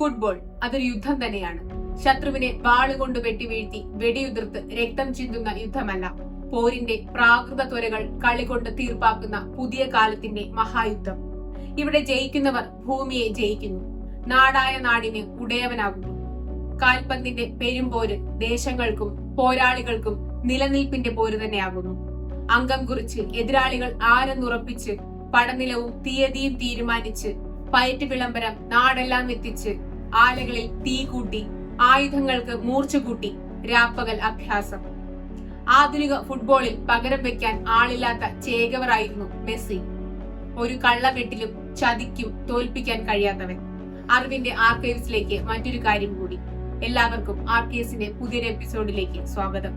Football അതൊരു യുദ്ധം തന്നെയാണ്. ശത്രുവിനെ വാളുകൊണ്ട് വെട്ടി വീഴ്ത്തി വെടിയുതിർത്ത് രക്തം ചിന്തുന്ന യുദ്ധമല്ല. പോരിന്റെ പ്രാകൃത ത്വരകൾ കളികൊണ്ട് തീർപ്പാക്കുന്ന പുതിയ കാലത്തിന്റെ മഹായുദ്ധം. ഇവിടെ ജയിക്കുന്നവർ ഭൂമിയെ ജയിക്കുന്നു. നാടായ നാടിന് ഉടയവനാകുന്നു. കാൽപന്തിന്റെ പെരുമ്പോര് ദേശങ്ങൾക്കും പോരാളികൾക്കും നിലനിൽപ്പിന്റെ പോര് തന്നെയാകുന്നു. അംഗം കുറിച്ച് എതിരാളികൾ ആരെന്നുറപ്പിച്ച് പടനിലവും തീയതിയും തീരുമാനിച്ച് പയറ്റ് വിളംബരം നാടെല്ലാം എത്തിച്ച് ആലകളിൽ തീ കൂട്ടി ആയുധങ്ങൾക്ക് മൂർച്ച കൂട്ടി രാപ്പകൽ അഭ്യാസം. ആധുനിക ഫുട്ബോളിൽ പകരം വെക്കാൻ ആളില്ലാത്ത ചേകവറായിരുന്നു മെസ്സി. ഒരു കള്ളവെട്ടിലും ചതിക്കും തോൽപ്പിക്കാൻ കഴിയാത്തവൻ. അറിവിന്റെ ആർക്കൈവ്സിലേക്ക് മറ്റൊരു കാര്യം കൂടി. എല്ലാവർക്കും ആർ കെ എസിന്റെ പുതിയൊരു എപ്പിസോഡിലേക്ക് സ്വാഗതം.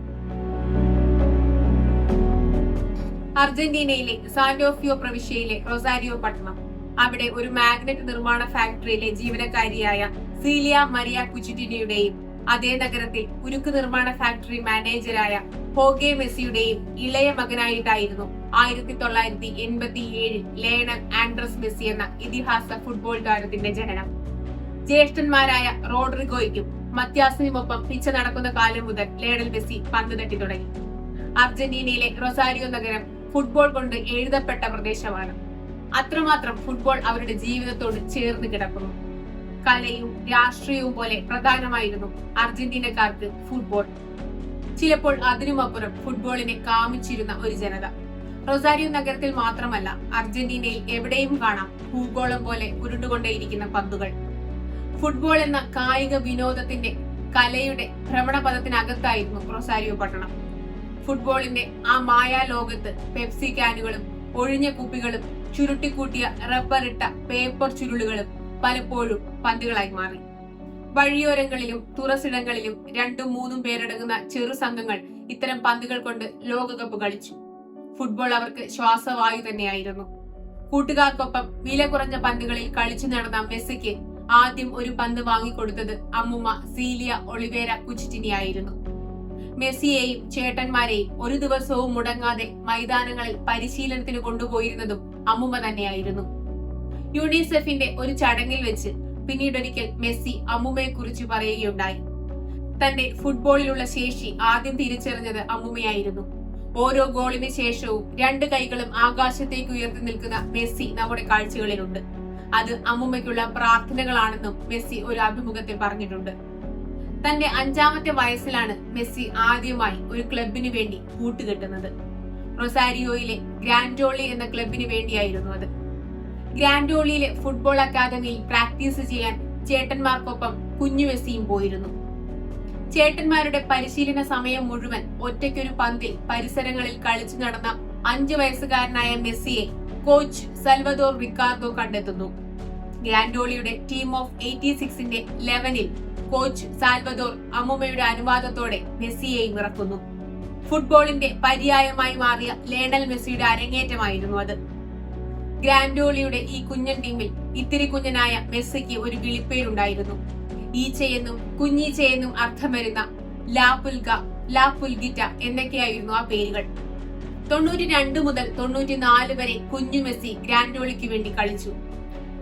അർജന്റീനയിലെ സാന്റോഫിയോ പ്രവിശ്യയിലെ റൊസാരിയോ പട്ടണം. അവിടെ ഒരു മാഗ്നറ്റ് നിർമ്മാണ ഫാക്ടറിയിലെ ജീവനക്കാരിയായ സീലിയ മരിയ കുചിറ്റിനിയുടെയും അതേ നഗരത്തിൽ ഉരുക്ക് നിർമ്മാണ ഫാക്ടറി മാനേജരായ ഹോഗെ മെസ്സിയുടെയും ഇളയ മകനായിട്ടായിരുന്നു ആയിരത്തി തൊള്ളായിരത്തി എൺപത്തി ഏഴിൽ ലേണൽ ആൻഡ്രസ് മെസ്സി എന്ന ഇതിഹാസ ഫുട്ബോൾ താരത്തിന്റെ ജനനം. ജ്യേഷ്ഠന്മാരായ റോഡ്രിഗോയ്ക്കും മത്യാസിനുമൊപ്പം പിച്ച നടക്കുന്ന കാലം മുതൽ ലേണൽ മെസ്സി പന്ത് തട്ടി തുടങ്ങി. അർജന്റീനയിലെ റൊസാരിയോ നഗരം ഫുട്ബോൾ കൊണ്ട് എഴുതപ്പെട്ട പ്രദേശമാണ്. അത്രമാത്രം ഫുട്ബോൾ അവരുടെ ജീവിതത്തോട് ചേർന്ന് കിടക്കുന്നു. കലയും രാഷ്ട്രീയവും പോലെ പ്രധാനമായിരുന്നു അർജന്റീനക്കാർക്ക് ഫുട്ബോൾ ചിലപ്പോൾ അതിനുമപ്പുറം ഫുട്ബോളിനെ കാമിച്ചിരുന്ന ഒരു ജനത. റൊസാരിയോ നഗരത്തിൽ മാത്രമല്ല അർജന്റീനയിൽ എവിടെയും കാണാം ഭൂഗോളം പോലെ ഉരുണ്ടുകൊണ്ടേയിരിക്കുന്ന പന്തുകൾ. ഫുട്ബോൾ എന്ന കായിക വിനോദത്തിന്റെ കലയുടെ ഭ്രമണപഥത്തിനകത്തായിരുന്നു റൊസാരിയോ പട്ടണം. ഫുട്ബോളിന്റെ ആ മായാ ലോകത്ത് പെപ്സി ക്യാനുകളും ഒഴിഞ്ഞ കുപ്പികളും ചുരുട്ടിക്കൂട്ടിയ റബ്ബറിട്ട പേപ്പർ ചുരുളുകളും പലപ്പോഴും പന്തുകളായി മാറി. വഴിയോരങ്ങളിലും തുറസിടങ്ങളിലും രണ്ടും മൂന്നും പേരടങ്ങുന്ന ചെറു സംഘങ്ങൾ ഇത്തരം പന്തുകൾ കൊണ്ട് ലോകകപ്പ് കളിച്ചു. ഫുട്ബോൾ അവർക്ക് ശ്വാസവായു തന്നെയായിരുന്നു. കൂട്ടുകാർക്കൊപ്പം വില കുറഞ്ഞ പന്തുകളിൽ കളിച്ചു നടന്ന മെസ്സിക്ക് ആദ്യം ഒരു പന്ത് വാങ്ങിക്കൊടുത്തത് അമ്മുമ്മ സീലിയ ഒളിവേര കുച്ചിറ്റിനിയായിരുന്നു. മെസ്സിയെയും ചേട്ടന്മാരെയും ഒരു ദിവസവും മുടങ്ങാതെ മൈതാനങ്ങളിൽ പരിശീലനത്തിന് കൊണ്ടുപോയിരുന്നതും അമ്മുമ്മ തന്നെയായിരുന്നു. യുണിസെഫിന്റെ ഒരു ചടങ്ങിൽ വെച്ച് പിന്നീടൊരിക്കൽ മെസ്സി അമ്മുമയെ കുറിച്ച് പറയുകയുണ്ടായി. തന്റെ ഫുട്ബോളിലുള്ള ശേഷി ആദ്യം തിരിച്ചറിഞ്ഞത് അമ്മുമയായിരുന്നു ഓരോ ഗോളിന് ശേഷവും രണ്ട് കൈകളും ആകാശത്തേക്ക് ഉയർത്തി നിൽക്കുന്ന മെസ്സി നമ്മുടെ കാഴ്ചകളിലുണ്ട്. അത് അമ്മുമ്മയ്ക്കുള്ള പ്രാർത്ഥനകളാണെന്നും മെസ്സി ഒരു അഭിമുഖത്തിൽ പറഞ്ഞിട്ടുണ്ട്. തന്റെ അഞ്ചാമത്തെ വയസ്സിലാണ് മെസ്സി ആദ്യമായി ഒരു ക്ലബിന് വേണ്ടി കൂട്ടുകെട്ടുന്നത്. റൊസാരിയോയിലെ ഗ്രാൻഡോളി എന്ന ക്ലബിന് വേണ്ടിയായിരുന്നു അത്. ഗ്രാൻഡോളിയിലെ ഫുട്ബോൾ അക്കാദമിയിൽ പ്രാക്ടീസ് ചെയ്യാൻ ചേട്ടന്മാർക്കൊപ്പം കുഞ്ഞു മെസ്സിയും പോയിരുന്നു. ചേട്ടന്മാരുടെ പരിശീലന സമയം മുഴുവൻ ഒറ്റയ്ക്കൊരു പന്തിൽ പരിസരങ്ങളിൽ കളിച്ചു നടന്ന അഞ്ചു വയസ്സുകാരനായ മെസ്സിയെ കോച്ച് സൽവദോർ റിക്കാർഡോ കണ്ടെത്തുന്നു. ഗ്രാൻഡോളിയുടെ ടീം ഓഫ് എയ്റ്റി സിക്സിന്റെ ലെവനിൽ കോച്ച് സാൽവദോർ അമ്മുമ്മയുടെ അനുവാദത്തോടെ മെസ്സിയെയും ഇറക്കുന്നു. ഫുട്ബോളിന്റെ പര്യായമായി മാറിയ ലേണൽ മെസ്സിയുടെ അരങ്ങേറ്റമായിരുന്നു അത്. ഗ്രാൻഡോളിയുടെ ഈ കുഞ്ഞൻ ടീമിൽ ഇത്തിരി കുഞ്ഞനായ മെസ്സിക്ക് ഒരു വിളിപ്പേരുണ്ടായിരുന്നു. ഈച്ചയെന്നും കുഞ്ഞീച്ചയെന്നും അർത്ഥം വരുന്ന ലാപുൽഗ ലാപുൽഗിറ്റ എന്നൊക്കെയായിരുന്നു ആ പേരുകൾ. തൊണ്ണൂറ്റി രണ്ട് മുതൽ തൊണ്ണൂറ്റി നാല് വരെ കുഞ്ഞു മെസ്സി ഗ്രാൻഡോളിക്ക് വേണ്ടി കളിച്ചു.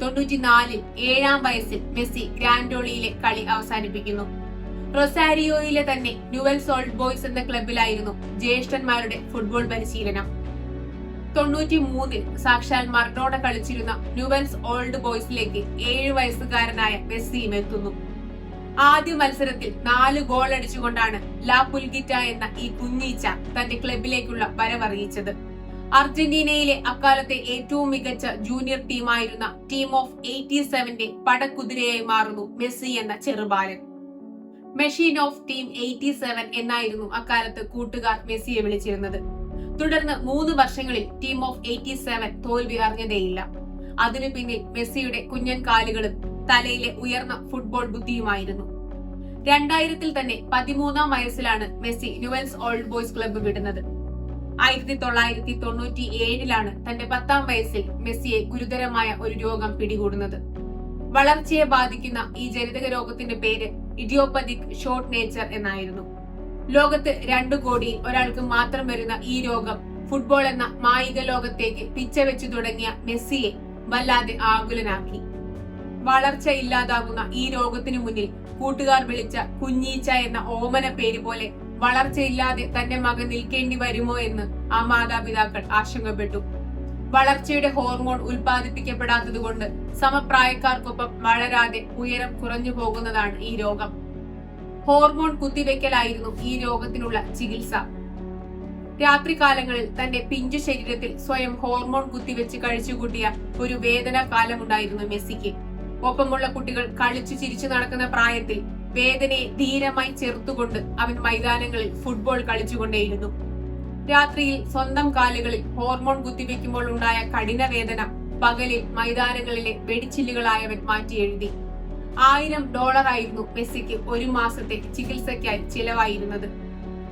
തൊണ്ണൂറ്റിനാലിൽ ഏഴാം വയസ്സിൽ മെസ്സി ഗ്രാൻഡോളിയിലെ കളി അവസാനിപ്പിക്കുന്നു. റൊസാരിയോയിലെ തന്നെ ന്യൂവൽ സോൾട്ട് ബോയ്സ് എന്ന ക്ലബിലായിരുന്നു ജ്യേഷ്ഠന്മാരുടെ ഫുട്ബോൾ പരിശീലനം. തൊണ്ണൂറ്റി മൂന്നിൽ സാക്ഷാൽ മർഡോണ കളിച്ചിരുന്ന ന്യൂവൻസ് ഓൾഡ് ബോയ്സിലേക്ക് ഏഴ് വയസ്സുകാരനായ മെസ്സിയും എത്തുന്നു. ആദ്യ മത്സരത്തിൽ നാല് ഗോൾ അടിച്ചുകൊണ്ടാണ് ലാ പുൽഗിറ്റ എന്ന ഈ കുഞ്ഞീച്ച തന്റെ ക്ലബിലേക്കുള്ള വരവറിയിച്ചത്. അർജന്റീനയിലെ അക്കാലത്തെ ഏറ്റവും മികച്ച ജൂനിയർ ടീമായിരുന്ന ടീം ഓഫ് എയ്റ്റി സെവന്റെ പടക്കുതിരയായി മാറുന്നു മെസ്സി എന്ന ചെറുബാലൻ. Machine of team eighty seven എന്നായിരുന്നു അക്കാലത്ത് കൂട്ടുകാർ മെസ്സിയെ വിളിച്ചിരുന്നത്. തുടർന്ന് മൂന്ന് വർഷങ്ങളിൽ ടീം ഓഫ് എയ്റ്റി സെവൻ തോൽവി അറിഞ്ഞതേയില്ല. അതിനു പിന്നിൽ മെസ്സിയുടെ കുഞ്ഞൻ കാലുകളും തലയിലെ ഉയർന്ന ഫുട്ബോൾ ബുദ്ധിയുമായിരുന്നു. രണ്ടായിരത്തിൽ തന്നെ പതിമൂന്നാം വയസ്സിലാണ് Messi Newell's old boys club വിടുന്നത്. ആയിരത്തി തൊള്ളായിരത്തി തൊണ്ണൂറ്റി ഏഴിലാണ് തന്റെ പത്താം വയസ്സിൽ മെസ്സിയെ ഗുരുതരമായ ഒരു രോഗം പിടികൂടുന്നത്. വളർച്ചയെ ബാധിക്കുന്ന ഈ ജനിതക രോഗത്തിന്റെ പേര് ഇഡിയോപ്പതിക് ഷോർട്ട് നേച്ചർ എന്നായിരുന്നു. ലോകത്ത് രണ്ടു കോടി ഒരാൾക്ക് മാത്രം വരുന്ന ഈ രോഗം. ഫുട്ബോൾ എന്ന മായിക ലോകത്തേക്ക് പിച്ചവെച്ചു തുടങ്ങിയ മെസ്സിയെ വല്ലാതെ ആകുലനാക്കി. വളർച്ച ഇല്ലാതാകുന്ന ഈ രോഗത്തിനു മുന്നിൽ കൂട്ടുകാർ വിളിച്ച കുഞ്ഞീച്ച എന്ന ഓമന പേര് പോലെ വളർച്ചയില്ലാതെ തന്റെ മകൻ നിൽക്കേണ്ടി വരുമോ എന്ന് ആ മാതാപിതാക്കൾ ആശങ്കപ്പെട്ടു. വളർച്ചയുടെ ഹോർമോൺ ഉൽപ്പാദിപ്പിക്കപ്പെടാത്തതുകൊണ്ട് സമപ്രായക്കാർക്കൊപ്പം വളരാതെ ഉയരം കുറഞ്ഞു പോകുന്നതാണ് ഈ രോഗം. ഹോർമോൺ കുത്തിവെക്കലായിരുന്നു ഈ രോഗത്തിനുള്ള ചികിത്സ. രാത്രികാലങ്ങളിൽ തന്റെ പിഞ്ചു ശരീരത്തിൽ സ്വയം ഹോർമോൺ കുത്തിവെച്ച് കഴിച്ചുകൂട്ടിയ ഒരു വേദന കാലമുണ്ടായിരുന്നു മെസ്സിക്ക്. ഒപ്പമുള്ള കുട്ടികൾ കളിച്ചു ചിരിച്ചു നടക്കുന്ന പ്രായത്തിൽ വേദനയെ ധീരമായി ചെറുത്തുകൊണ്ട് അവൻ മൈതാനങ്ങളിൽ ഫുട്ബോൾ കളിച്ചുകൊണ്ടേയിരുന്നു. രാത്രിയിൽ സ്വന്തം കാലുകളിൽ ഹോർമോൺ കുത്തിവെക്കുമ്പോൾ ഉണ്ടായ കഠിന വേദന പകലിൽ മൈതാനങ്ങളിലെ വെടിച്ചില്ലുകളായവൻ മാറ്റി എഴുതി. ആയിരം ഡോളർ ആയിരുന്നു മെസ്സിക്ക് ഒരു മാസത്തെ ചികിത്സയ്ക്കായി ചിലവായിരുന്നത്.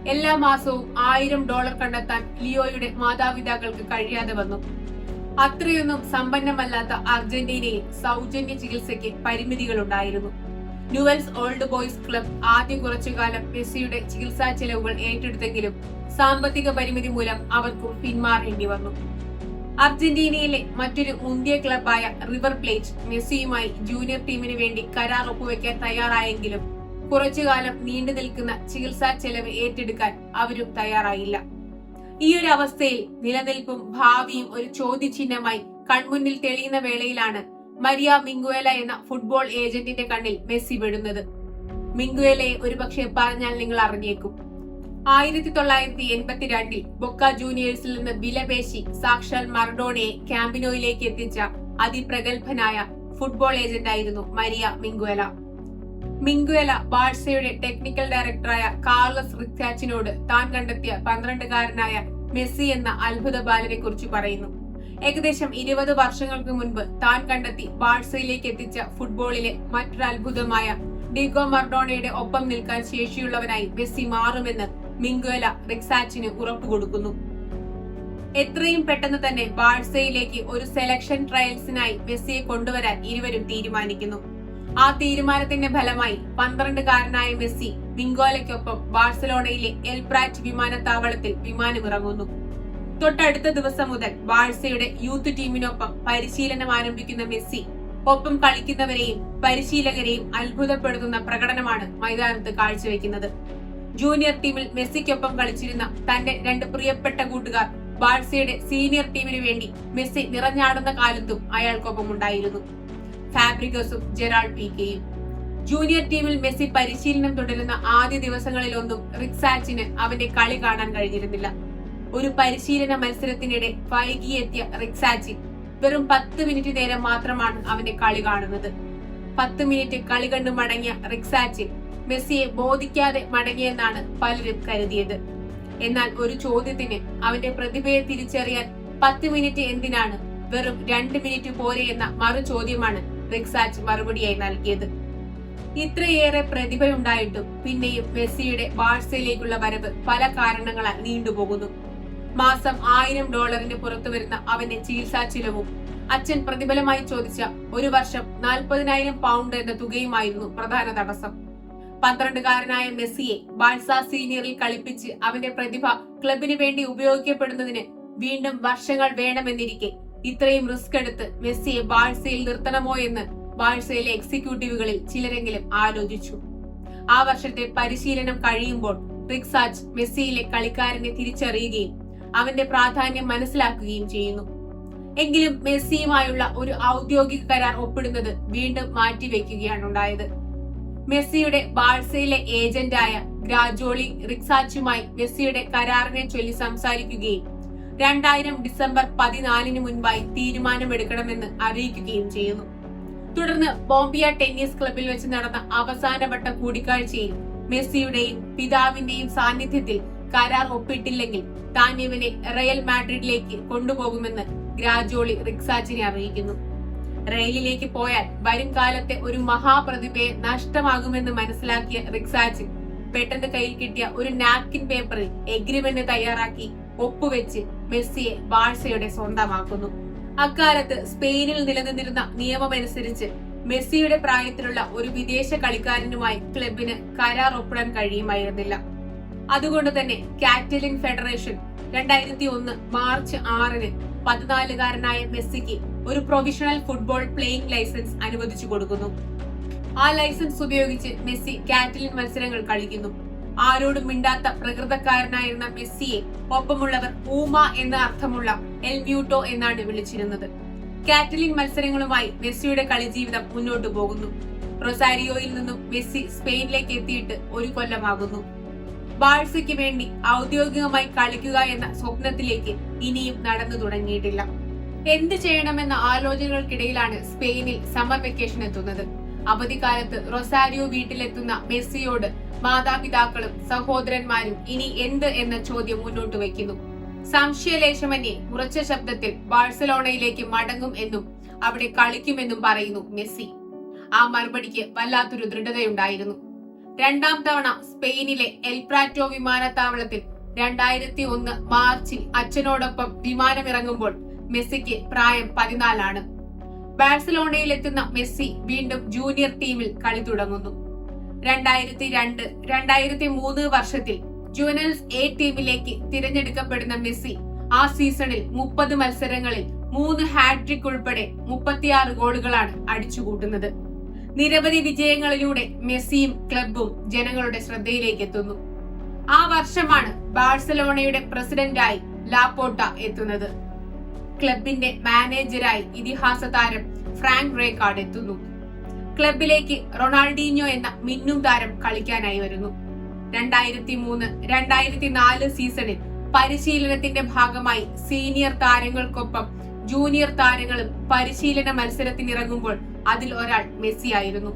എല്ലാ മാസവും ആയിരം ഡോളർ കണ്ടെത്താൻ ലിയോയുടെ മാതാപിതാക്കൾക്ക് കഴിയാതെ വന്നു. അത്രയൊന്നും സമ്പന്നമല്ലാത്ത അർജന്റീനയിൽ സൗജന്യ ചികിത്സയ്ക്ക് പരിമിതികളുണ്ടായിരുന്നു. ന്യൂവൽസ് ഓൾഡ് ബോയ്സ് ക്ലബ് ആദ്യ കുറച്ചുകാലം മെസ്സിയുടെ ചികിത്സാ ചെലവുകൾ ഏറ്റെടുത്തെങ്കിലും സാമ്പത്തിക പരിമിതി മൂലം അവർക്കും പിന്മാറേണ്ടി വന്നു. അർജന്റീനയിലെ മറ്റൊരു മുന്തിയ ക്ലബായ റിവർ പ്ലേറ്റ് മെസ്സിയുമായി ജൂനിയർ ടീമിന് വേണ്ടി കരാർ ഒപ്പുവെക്കാൻ തയ്യാറായെങ്കിലും കുറച്ചുകാലം നീണ്ടു നിൽക്കുന്ന ചികിത്സാ ചെലവ് ഏറ്റെടുക്കാൻ അവരും തയ്യാറായില്ല. ഈ ഒരു അവസ്ഥയിൽ നിലനിൽപ്പും ഭാവിയും ഒരു ചോദ്യചിഹ്നമായി കൺമുന്നിൽ തെളിയുന്ന വേളയിലാണ് മരിയ മിങ്കുവേല എന്ന ഫുട്ബോൾ ഏജന്റിന്റെ കണ്ണിൽ മെസ്സി പെടുന്നത്. മിങ്കുവേലയെ ഒരുപക്ഷെ പറഞ്ഞാൽ നിങ്ങൾ അറിഞ്ഞേക്കും. ആയിരത്തി തൊള്ളായിരത്തി എൺപത്തിരണ്ടിൽ ബൊക്ക ജൂനിയേഴ്സിൽ നിന്ന് വിലപേശി സാക്ഷാൽ മർഡോണയെ ക്യാമ്പിനോയിലേക്ക് എത്തിച്ച അതിപ്രഗത്ഭനായ ഫുട്ബോൾ ഏജന്റായിരുന്നു മരിയ മിങ്കുവല. മിങ്കുവല ബാഴ്സയുടെ ടെക്നിക്കൽ ഡയറക്ടറായ കാർലസ് റിക്കാച്ചിനോട് താൻ കണ്ടെത്തിയ പന്ത്രണ്ടുകാരനായ മെസ്സി എന്ന അത്ഭുത ബാലനെ കുറിച്ച് പറയുന്നു. ഏകദേശം ഇരുപത് വർഷങ്ങൾക്ക് മുൻപ് താൻ കണ്ടെത്തി ബാഴ്സയിലേക്ക് എത്തിച്ച ഫുട്ബോളിലെ മറ്റൊരു അത്ഭുതമായ ഡിഗോ മർഡോണയുടെ ഒപ്പം നിൽക്കാൻ ശേഷിയുള്ളവനായി മെസ്സി മാറുമെന്ന് മിങ്കുവേല റിക്സാച്ചിന് ഉറപ്പു കൊടുക്കുന്നു. എത്രയും പെട്ടെന്ന് തന്നെ ബാഴ്സയിലേക്ക് ഒരു സെലക്ഷൻ ട്രയൽസിനായി മെസ്സിയെ കൊണ്ടുവരാൻ ഇരുവരും തീരുമാനിക്കുന്നു. ആ തീരുമാനത്തിന്റെ ഫലമായി പന്ത്രണ്ടുകാരനായ മെസ്സി മിങ്കോലയ്ക്കൊപ്പം ബാഴ്സലോണയിലെ എൽപ്രാറ്റ് വിമാനത്താവളത്തിൽ വിമാനമിറങ്ങുന്നു. തൊട്ടടുത്ത ദിവസം മുതൽ ബാഴ്സയുടെ യൂത്ത് ടീമിനൊപ്പം പരിശീലനം ആരംഭിക്കുന്ന മെസ്സി ഒപ്പം കളിക്കുന്നവരെയും പരിശീലകരെയും അത്ഭുതപ്പെടുത്തുന്ന പ്രകടനമാണ് മൈതാനത്ത് കാഴ്ചവെക്കുന്നത്. ജൂനിയർ ടീമിൽ മെസ്സിക്കൊപ്പം കളിച്ചിരുന്ന തന്റെ രണ്ട് പ്രിയപ്പെട്ട കൂട്ടുകാർ ബാഴ്സയുടെ സീനിയർ ടീമിനു വേണ്ടി മെസ്സി നിറഞ്ഞാടുന്ന കാലത്തും അയാൾക്കൊപ്പം ഉണ്ടായിരുന്നു ഫാബ്രിഗസും ജെറാൾ പീക്കെയും ജൂനിയർ ടീമിൽ മെസ്സി പരിശീലനം തുടരുന്ന ആദ്യ ദിവസങ്ങളിലൊന്നും റിക്സാച്ചിന് അവന്റെ കളി കാണാൻ കഴിഞ്ഞിരുന്നില്ല. ഒരു പരിശീലന മത്സരത്തിനിടെ വൈകിയെത്തിയ റിക്സാച്ചി വെറും പത്ത് മിനിറ്റ് നേരം മാത്രമാണ് അവന്റെ കളി കാണുന്നത്. പത്ത് മിനിറ്റ് കളി കണ്ടു മടങ്ങിയ റിക്സാച്ചി മെസ്സിയെ ബോധിക്കാതെ മടങ്ങിയെന്നാണ് പലരും കരുതിയത്. എന്നാൽ ഒരു ചോദ്യത്തിന് അവന്റെ പ്രതിഭയെ തിരിച്ചറിയാൻ പത്ത് മിനിറ്റ് എന്തിനാണ് വെറും രണ്ട് മിനിറ്റ് പോരെ എന്ന മറു ചോദ്യമാണ് റിക്സാച്ച് മറുപടിയായി നൽകിയത്. ഇത്രയേറെ പ്രതിഭയുണ്ടായിട്ടും പിന്നെയും മെസ്സിയുടെ ബാഴ്സയിലേക്കുള്ള വരവ് പല കാരണങ്ങളാൽ നീണ്ടുപോകുന്നു. മാസം ആയിരം ഡോളറിന് പുറത്തു വരുന്ന അവന്റെ ചികിത്സാ ചിലവും അച്ഛൻ പ്രതിഫലമായി ചോദിച്ച ഒരു വർഷം നാൽപ്പതിനായിരം പൗണ്ട് എന്ന തുകയുമായിരുന്നു പ്രധാന തടസ്സം. പന്ത്രണ്ടുകാരനായ മെസ്സിയെ ബാഴ്സ സീനിയറിൽ കളിപ്പിച്ച് അവന്റെ പ്രതിഭ ക്ലബിന് വേണ്ടി ഉപയോഗിക്കപ്പെടുന്നതിന് വീണ്ടും വർഷങ്ങൾ വേണമെന്നിരിക്കെ ഇത്രയും റിസ്ക് എടുത്ത് മെസ്സിയെ ബാഴ്സയിൽ നിർത്തണമോ എന്ന് ബാഴ്സയിലെ എക്സിക്യൂട്ടീവുകളിൽ ചിലരെങ്കിലും ആലോചിച്ചു. ആ വർഷത്തെ പരിശീലനം കഴിയുമ്പോൾ റിക്സാച്ച് മെസ്സിയിലെ കളിക്കാരനെ തിരിച്ചറിയുകയും അവന്റെ പ്രാധാന്യം മനസ്സിലാക്കുകയും ചെയ്യുന്നു. എങ്കിലും മെസ്സിയുമായുള്ള ഒരു ഔദ്യോഗിക കരാർ ഒപ്പിടുന്നത് വീണ്ടും മാറ്റിവെക്കുകയാണ് ഉണ്ടായത് മെസ്സിയുടെ ബാഴ്സയിലെ ഏജന്റായ ഗ്രാജോളി റിക്സാച്ചുമായി മെസ്സിയുടെ കരാറിനെ ചൊല്ലി സംസാരിക്കുകയും രണ്ടായിരം ഡിസംബർ പതിനാലിന് മുൻപായി തീരുമാനമെടുക്കണമെന്ന് അറിയിക്കുകയും ചെയ്യുന്നു. തുടർന്ന് ബോംബിയ ടെന്നീസ് ക്ലബിൽ വെച്ച് നടന്ന അവസാനവട്ട കൂടിക്കാഴ്ചയിൽ മെസ്സിയുടെയും പിതാവിന്റെയും സാന്നിധ്യത്തിൽ കരാർ ഒപ്പിട്ടില്ലെങ്കിൽ താൻ ഇവനെ റയൽ മാഡ്രിഡിലേക്ക് കൊണ്ടുപോകുമെന്ന് ഗ്രാജോളി റിക്സാച്ചിനെ അറിയിക്കുന്നു. റയലിലേക്ക് പോയാൽ വരും കാലത്തെ ഒരു മഹാപ്രതിഭയെ നഷ്ടമാകുമെന്ന് മനസ്സിലാക്കിയ റിക്സാജ് പെട്ടെന്ന് കയ്യിൽ കിട്ടിയ ഒരു നാപ്കിൻ പേപ്പറിൽ എഗ്രിമെന്റ് തയ്യാറാക്കി ഒപ്പുവെച്ച് മെസ്സിയെ ബാഴ്സയുടെ സ്വന്തമാക്കുന്നു. അക്കാലത്ത് സ്പെയിനിൽ നിലനിന്നിരുന്ന നിയമമനുസരിച്ച് മെസ്സിയുടെ പ്രായത്തിലുള്ള ഒരു വിദേശ കളിക്കാരനുമായി ക്ലബിന് കരാർ ഒപ്പിടാൻ കഴിയുമായിരുന്നില്ല. അതുകൊണ്ട് തന്നെ കാറ്റലിൻ ഫെഡറേഷൻ രണ്ടായിരത്തി ഒന്ന് മാർച്ച് ആറിന് പതിനാലുകാരനായ മെസ്സിക്ക് ഒരു പ്രൊഫഷണൽ ഫുട്ബോൾ പ്ലേയിംഗ് ലൈസൻസ് അനുവദിച്ചു കൊടുക്കുന്നു. ആ ലൈസൻസ് ഉപയോഗിച്ച് മെസ്സി കാറ്റലിൻ മത്സരങ്ങൾ കളിക്കുന്നു. ആരോടും മിണ്ടാത്ത പ്രകൃതക്കാരനായിരുന്ന മെസ്സിയെ ഒപ്പമുള്ളവർ ഊമ എന്ന അർത്ഥമുള്ള എൽ മ്യൂട്ടോ എന്നാണ് വിളിച്ചിരുന്നത്. കാറ്റലിൻ മത്സരങ്ങളുമായി മെസ്സിയുടെ കളി ജീവിതം മുന്നോട്ടു പോകുന്നു. റൊസാരിയോയിൽ നിന്നും മെസ്സി സ്പെയിനിലേക്ക് എത്തിയിട്ട് ഒരു കൊല്ലമാകുന്നു. ബാഴ്സയ്ക്ക് വേണ്ടി ഔദ്യോഗികമായി കളിക്കുക എന്ന സ്വപ്നത്തിലേക്ക് ഇനിയും നടന്നു തുടങ്ങിയിട്ടില്ല. എന്ത് ചെയ്യണമെന്ന ആലോചനകൾക്കിടയിലാണ് സ്പെയിനിൽ സമ്മർ വെക്കേഷൻ എത്തുന്നത്. അവധിക്കാലത്ത് റൊസാരിയോ വീട്ടിലെത്തുന്ന മെസ്സിയോട് മാതാപിതാക്കളും സഹോദരന്മാരും ഇനി എന്ത് എന്ന ചോദ്യം മുന്നോട്ട് വയ്ക്കുന്നു. സംശയലേശമന്യെ ഉറച്ച ശബ്ദത്തിൽ ബാഴ്സലോണയിലേക്ക് മടങ്ങും എന്നും അവിടെ കളിക്കുമെന്നും പറയുന്നു മെസ്സി. ആ മറുപടിക്ക് വല്ലാത്തൊരു ദൃഢതയുണ്ടായിരുന്നു. രണ്ടാം തവണ സ്പെയിനിലെ എൽപ്രാറ്റോ വിമാനത്താവളത്തിൽ രണ്ടായിരത്തി ഒന്ന് മാർച്ചിൽ അച്ഛനോടൊപ്പം വിമാനമിറങ്ങുമ്പോൾ മെസ്സിക്ക് പ്രായം പതിനാലാണ്. ബാഴ്സലോണയിൽ എത്തുന്ന മെസ്സി വീണ്ടും ജൂനിയർ ടീമിൽ കളി തുടങ്ങുന്നു. രണ്ടായിരത്തി രണ്ട് രണ്ടായിരത്തി മൂന്ന് വർഷത്തിൽ ജുവനൽസ് എ ടീമിലേക്ക് തിരഞ്ഞെടുക്കപ്പെടുന്ന മെസ്സി ആ സീസണിൽ മുപ്പത് മത്സരങ്ങളിൽ മൂന്ന് ഹാട്രിക് ഉൾപ്പെടെ മുപ്പത്തിയാറ് ഗോളുകളാണ് അടിച്ചുകൂട്ടുന്നത്. നിരവധി വിജയങ്ങളിലൂടെ മെസ്സിയും ക്ലബും ജനങ്ങളുടെ ശ്രദ്ധയിലേക്ക് എത്തുന്നു ആ വർഷമാണ് ബാഴ്സലോണയുടെ പ്രസിഡന്റായി ലാപ്പോട്ട എത്തുന്നത്. ക്ലബിന്റെ മാനേജരായി ഇതിഹാസ താരം ഫ്രാങ്ക് റേക്കാർഡ് എത്തുന്നു. ക്ലബിലേക്ക് റൊണാൾഡീഞ്ഞോ എന്ന മിന്നും താരം കളിക്കാനായി വരുന്നു. രണ്ടായിരത്തി മൂന്ന് രണ്ടായിരത്തി നാല് സീസണിൽ പരിശീലനത്തിന്റെ ഭാഗമായി സീനിയർ താരങ്ങൾക്കൊപ്പം ജൂനിയർ താരങ്ങളും പരിശീലന മത്സരത്തിനിറങ്ങുമ്പോൾ അതിൽ ഒരാൾ മെസ്സി ആയിരുന്നു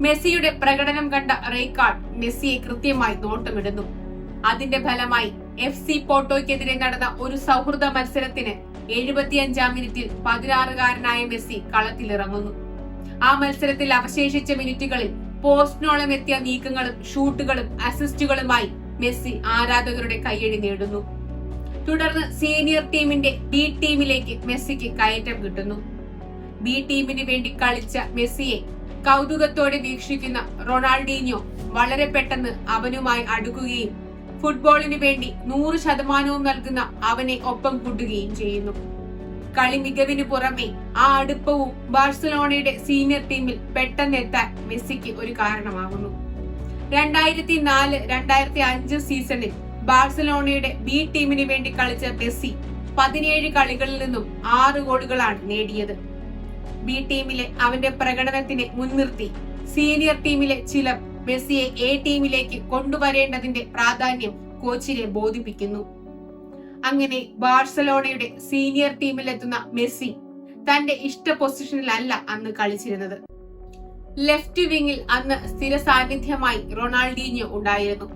മെസ്സിയുടെ പ്രകടനം കണ്ട റേക്കാർഡ് മെസ്സിയെ കൃത്യമായി നോട്ടമിടുന്നു. അതിന്റെ ഫലമായി എഫ് സി പോട്ടോയ്ക്കെതിരെ നടന്ന ഒരു സൗഹൃദ മത്സരത്തിന് എഴുപത്തിയഞ്ചാം മിനിറ്റിൽ പതിനാറുകാരനായ മെസ്സി കളത്തിലിറങ്ങുന്നു. ആ മത്സരത്തിൽ അവശേഷിച്ച മിനിറ്റുകളിൽ പോസ്റ്റിനോളം എത്തിയ നീക്കങ്ങളും ഷൂട്ടുകളും അസിസ്റ്റുകളുമായി മെസ്സി ആരാധകരുടെ കയ്യടി നേടുന്നു. തുടർന്ന് സീനിയർ ടീമിന്റെ ബി ടീമിലേക്ക് മെസ്സിക്ക് കയറ്റം കിട്ടുന്നു. ബി ടീമിന് വേണ്ടി കളിച്ച മെസ്സിയെ കൗതുകത്തോടെ വീക്ഷിക്കുന്ന റൊണാൾഡീഞ്ഞോ വളരെ പെട്ടെന്ന് അവനുമായി അടുക്കുകയും ഫുട്ബോളിന് വേണ്ടി നൂറ് ശതമാനവും നൽകുന്ന അവനെ ഒപ്പം കൂട്ടുകയും ചെയ്യുന്നു. കളി മികവിന് പുറമെ ആ അടുപ്പവും ബാഴ്സലോണയുടെ സീനിയർ ടീമിൽ പെട്ടെന്ന് എത്താൻ മെസ്സിക്ക് ഒരു കാരണമാകുന്നു. രണ്ടായിരത്തി നാല് രണ്ടായിരത്തി അഞ്ച് സീസണിൽ ബാഴ്സലോണയുടെ ബി ടീമിന് വേണ്ടി കളിച്ച മെസ്സി പതിനേഴ് കളികളിൽ നിന്നും ആറ് ഗോളുകളാണ് നേടിയത്. ബി ടീമിലെ അവന്റെ പ്രകടനത്തിനെ മുൻനിർത്തി സീനിയർ ടീമിലെ ചിലർ മെസ്സിയെ എ ടീമിലേക്ക് കൊണ്ടുവരേണ്ടതിന്റെ പ്രാധാന്യം കോച്ചിനെ ബോധിപ്പിക്കുന്നു. അങ്ങനെ ബാഴ്സലോണയുടെ സീനിയർ ടീമിലെത്തുന്ന മെസ്സി തന്റെ ഇഷ്ട പൊസിഷനിലല്ല അന്ന് കളിച്ചിരുന്നത്. ലെഫ്റ്റ് വിങ്ങിൽ അന്ന് സ്ഥിര സാന്നിധ്യമായി റൊണാൾഡീഞ്ഞോ ഉണ്ടായിരുന്നു.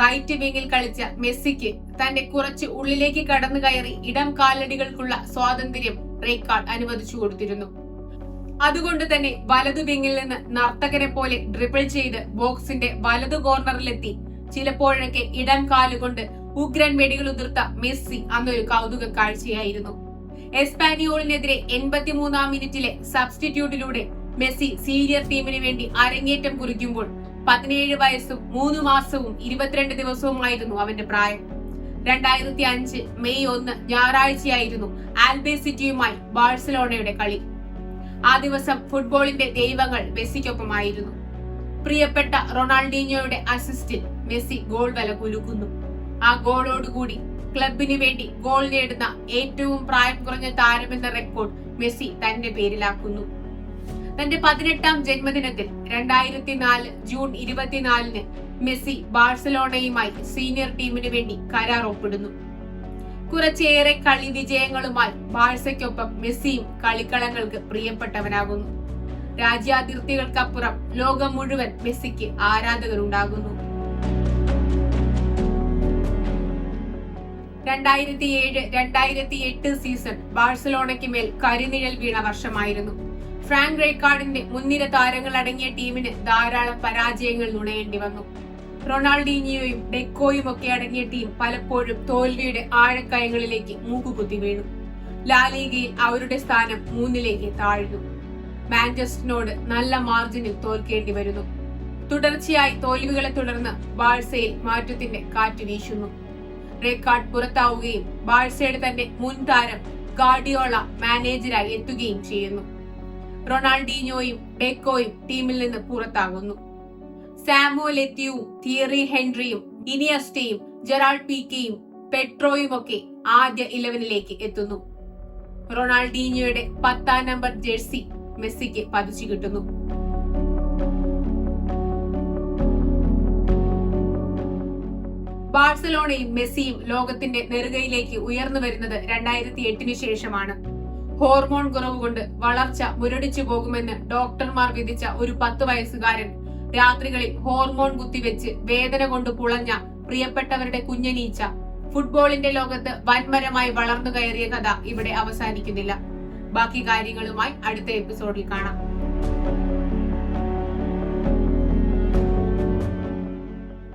റൈറ്റ് വിങ്ങിൽ കളിച്ച മെസ്സിക്ക് തന്റെ കുറച്ച് ഉള്ളിലേക്ക് കടന്നു കയറി ഇടം കാലടികൾക്കുള്ള സ്വാതന്ത്ര്യം റേക്കാർഡ് അനുവദിച്ചു കൊടുത്തിരുന്നു. അതുകൊണ്ട് തന്നെ വലതു വിങ്ങിൽ നിന്ന് നർത്തകരെ പോലെ ഡ്രിബിൾ ചെയ്ത് ബോക്സിന്റെ വലതു കോർണറിലെത്തി. ചിലപ്പോഴൊക്കെ ഇടം കാലുകൊണ്ട് ഉഗ്രൻ വെടികൾ ഉതിർത്ത മെസ്സി അന്നൊരു കൗതുക കാഴ്ചയായിരുന്നു. എസ്പാനിയോളിനെതിരെ എൺപത്തിമൂന്നാം മിനിറ്റിലെ സബ്സ്റ്റിറ്റ്യൂട്ടിലൂടെ മെസ്സി സീനിയർ ടീമിന് വേണ്ടി അരങ്ങേറ്റം കുറിക്കുമ്പോൾ പതിനേഴ് വയസ്സും മൂന്ന് മാസവും ഇരുപത്തിരണ്ട് ദിവസവുമായിരുന്നു അവന്റെ പ്രായം. രണ്ടായിരത്തി അഞ്ച് മെയ് ഒന്ന് ഞായറാഴ്ചയായിരുന്നു ആൽബേ സിറ്റിയുമായി ബാഴ്സലോണയുടെ കളി. ആ ദിവസം ഫുട്ബോളിന്റെ ദൈവങ്ങൾ മെസ്സിക്കൊപ്പമായിരുന്നു. പ്രിയപ്പെട്ട റൊണാൾഡീഞ്ഞോയുടെ അസിസ്റ്റിൽ മെസ്സി ഗോൾ വില കുലുക്കുന്നു. ആ ഗോളോടുകൂടി ക്ലബിന് വേണ്ടി ഗോൾ നേടുന്ന ഏറ്റവും പ്രായം കുറഞ്ഞ താരമെന്ന റെക്കോർഡ് മെസ്സി തന്റെ പേരിലാക്കുന്നു. തന്റെ പതിനെട്ടാം ജന്മദിനത്തിൽ രണ്ടായിരത്തി നാല് ജൂൺ ഇരുപത്തിനാലിന് മെസ്സി ബാഴ്സലോണയുമായി സീനിയർ ടീമിന് വേണ്ടി കരാർ ഒപ്പിടുന്നു. കുറച്ചേറെ കളി വിജയങ്ങളുമായി ബാഴ്സയ്ക്കൊപ്പം മെസ്സിയും കളിക്കളങ്ങൾക്ക് പ്രിയപ്പെട്ടവനാകുന്നു. രാജ്യാതിർത്തികൾക്കപ്പുറം ലോകം മുഴുവൻ മെസ്സിക്ക് ആരാധകരുണ്ടാകുന്നു. രണ്ടായിരത്തി ഏഴ് രണ്ടായിരത്തി എട്ട് സീസൺ ബാഴ്സലോണയ്ക്ക് മേൽ കരിനിഴൽ വീണ വർഷമായിരുന്നു. ഫ്രാങ്ക് റേക്കാർഡിന്റെ മുൻനിര താരങ്ങൾ അടങ്ങിയ ടീമിന് ധാരാളം പരാജയങ്ങൾ നുണയേണ്ടി വന്നു. റൊണാൾഡീനിയോയും ഡെക്കോയും ഒക്കെ അടങ്ങിയ ടീം പലപ്പോഴും തോൽവിയുടെ ആഴക്കയങ്ങളിലേക്ക് മൂക്കുകുത്തി വീണു. ലാലീഗയിൽ അവരുടെ സ്ഥാനം മൂന്നിലേക്ക് താഴ്ന്നു. മാഞ്ചസ്റ്ററിനോട് നല്ല മാർജിനിൽ തോൽക്കേണ്ടി വരുന്നു. തുടർച്ചയായി തോൽവികളെ തുടർന്ന് ബാഴ്സയിൽ മാറ്റത്തിന്റെ കാറ്റ് വീശുന്നു. റേക്കാർഡ് പുറത്താവുകയും ബാഴ്സയുടെ തന്നെ മുൻ താരം ഗാർഡിയോള മാനേജരായി എത്തുകയും ചെയ്യുന്നു. റൊണാൾഡീനോയും ഡെക്കോയും ടീമിൽ നിന്ന് പുറത്താകുന്നു. സാമുവൽ എത്തിയും തിയറി ഹെൻറിയും ഇനിയസ്റ്റയും ജെറാൾഡ് പീക്കയും പെട്രോയും ഒക്കെ ആദ്യ ഇലവനിലേക്ക് എത്തുന്നു. റൊണാൾഡീനിയോയുടെ പത്താം നമ്പർ ജേഴ്സി മെസ്സിക്ക് പതിച്ചു കിട്ടുന്നു. ബാഴ്സലോണയും മെസ്സിയും ലോകത്തിന്റെ നെറുകയിലേക്ക് ഉയർന്നു വരുന്നത് രണ്ടായിരത്തി എട്ടിന് ശേഷമാണ്. ഹോർമോൺ കുറവ് കൊണ്ട് വളർച്ച മുരടിച്ചു പോകുമെന്ന് ഡോക്ടർമാർ വിധിച്ച ഒരു പത്ത് വയസ്സുകാരൻ രാത്രികളിൽ ഹോർമോൺ കുത്തിവെച്ച് വേദന കൊണ്ട് പുളഞ്ഞ പ്രിയപ്പെട്ടവരുടെ കുഞ്ഞനീച്ച. ഫുട്ബോളിന്റെ ലോകത്ത് വൻമരമായി വളർന്നു കയറിയ കഥ ഇവിടെ അവസാനിക്കുന്നില്ല. ബാക്കി കാര്യങ്ങളുമായി അടുത്ത എപ്പിസോഡിൽ കാണാം.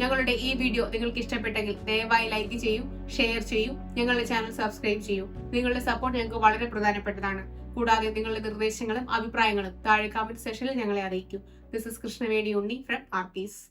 ഞങ്ങളുടെ ഈ വീഡിയോ നിങ്ങൾക്ക് ഇഷ്ടപ്പെട്ടെങ്കിൽ ദയവായി ലൈക്ക് ചെയ്യൂ ഷെയർ ചെയ്യൂ ഞങ്ങളുടെ ചാനൽ സബ്സ്ക്രൈബ് ചെയ്യൂ. നിങ്ങളുടെ സപ്പോർട്ട് ഞങ്ങൾക്ക് വളരെ പ്രധാനപ്പെട്ടതാണ്. കൂടാതെ നിങ്ങളുടെ നിർദ്ദേശങ്ങളും അഭിപ്രായങ്ങളും താഴെ കമന്റ് സെക്ഷനിൽ ഞങ്ങളെ അറിയിക്കൂ. This is Krishna Unni from Artis.